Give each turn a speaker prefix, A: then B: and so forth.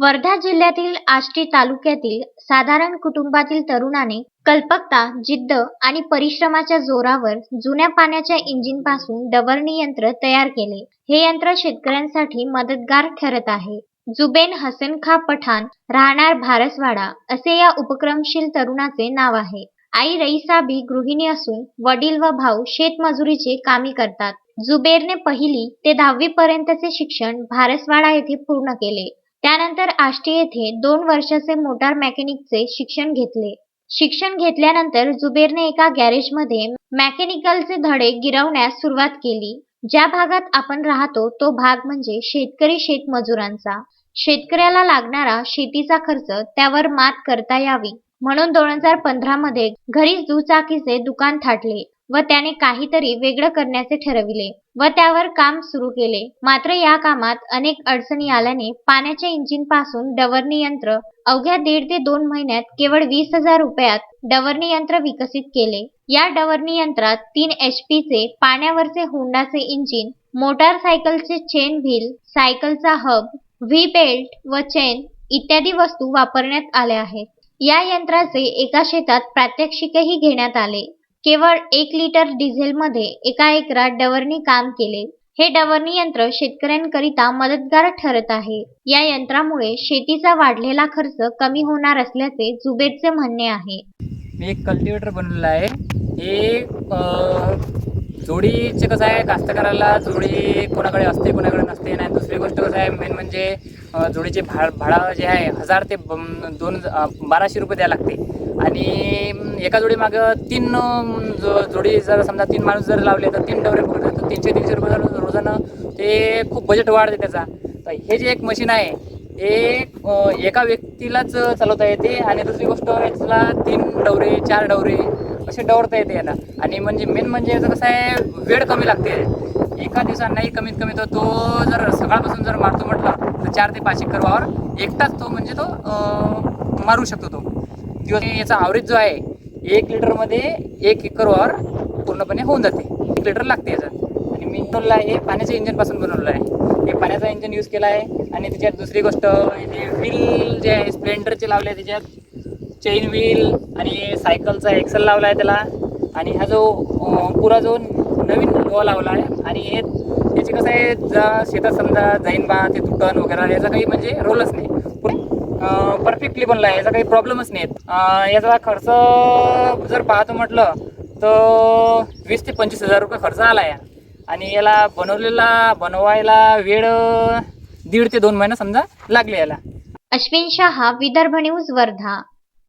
A: वर्धा जिल्ह्यातील आष्टी तालुक्यातील साधारण कुटुंबातील तरुणाने कल्पकता जिद्द आणि परिश्रमाच्या जोरावर जुन्या पाण्याच्या इंजिनपासून डवरणी यंत्र तयार केले. हे यंत्र शेतकऱ्यांसाठी मदतगार ठरत आहे. जुबेन हसन खा पठाण राहणार भारसवाडा असे या उपक्रमशील तरुणाचे नाव आहे. आई रईसाबी गृहिणी असून वडील व भाऊ शेतमजुरीचे कामी करतात. जुबेरने पहिली ते दहावी पर्यंतचे शिक्षण भारसवाडा येथे पूर्ण केले. त्यानंतर आष्टी येथे दोन वर्षाचे मोटार मेकॅनिकचे शिक्षण घेतले. शिक्षण घेतल्यानंतर जुबेरने एका गॅरेजमध्ये मेकॅनिकलचे धडे गिरवण्यास सुरुवात केली. ज्या भागात आपण राहतो तो भाग म्हणजे शेतकरी शेतमजुरांचा. शेतकऱ्याला लागणारा शेतीचा खर्च त्यावर मात करता यावी. म्हणून दोन हजार पंधरा मध्ये घरीच दुचाकीचे दुकान थाटले. व त्याने काहीतरी वेगळं करण्याचे ठरविले व त्यावर काम सुरू केले. मात्र या कामात अनेक अडचणी आल्याने पाण्याच्या इंजिनपासून डवरणी यंत्र अवघ्या दीड ते दोन महिन्यात केवळ वीस हजार रुपयात डवरणी यंत्र विकसित केले. या डवरणी यंत्रात तीन एच पीचे पाण्यावरचे होंडाचे इंजिन मोटारसायकलचे चेन व्हील सायकलचा हब व्ही बेल्ट व चेन इत्यादी वस्तू वापरण्यात आल्या आहेत. या यंत्राचे एका शेतात प्रात्यक्षिकही घेण्यात आले. केवळ एक लिटर डिझेलमध्ये एका एकरात डवरणी काम केले. हे डवरणी यंत्र शेतकऱ्यांकरिता मदतगार ठरत आहे. या यंत्रामुळे शेतीचा वाढलेला खर्च कमी होणार असल्याचे जुबेरचे म्हणणे आहे.
B: मी एक कल्टिवेटर बनवलेलं आहे. हे जोडीचे कसं आहे? कास्तकाराला जोडी कोणाकडे असते कोणा नसते नाही दुसरी गोष्ट कसं आहे मेन म्हणजे जोडीचे भा भाडा जे आहे हजार ते दोन बाराशे रुपये द्यायला लागते. आणि एका जोडीमागं तीन जो जोडी जर समजा तीन माणूस जर लावले तर तीन डवरे पकडले तर तीनशे तीनशे रुपये रोजानं ते खूप बजेट वाढते त्याचा. तर हे जे एक मशीन आहे हे एका व्यक्तीलाच चालवता येते आणि दुसरी गोष्ट याला तीन डवरे चार डवरे असे डवरता येते याला. आणि म्हणजे मेन म्हणजे याचं कसं आहे वेळ कमी लागते. एका दिवसात नाही कमीत कमी तर तो जर सकाळपासून जर मारतो म्हटलं चार ते पाच एकर वावर एकटाच तो म्हणजे तो मारू शकतो तो. दिवस याचा आवरेज जो आहे एक लिटरमध्ये एक एकर वावर पूर्णपणे होऊन जाते. एक लिटर लागते याचा. आणि मी बनवलं आहे हे पाण्याच्या इंजिनपासून बनवलेलं आहे. हे पाण्याचा इंजिन यूज केला आहे. आणि त्याच्यात दुसरी गोष्ट हे व्हील जे आहे स्प्लेंडरचे लावले आहे त्याच्यात चेन व्हील आणि सायकलचा एक्सेल लावला आहे त्याला. आणि हा जो पुरा जो नवीन लोहा लावला आहे आणि हे याचे कसं आहे जा शेतात समजा जाईन बा ते तुटन वगैरे याचा काही म्हणजे रोलच नाही. परफेक्टली बनला आहे याचा काही प्रॉब्लेमच नाही. याचा खर्च जर पाहतो म्हटलं तर वीस ते पंचवीस हजार रुपये खर्च आला आहे आणि याला बनवलेला बनवायला वेळ दीड ते दोन महिना समजा लागले याला.
A: अश्विन शहा विदर्भ न्यूज वर्धा.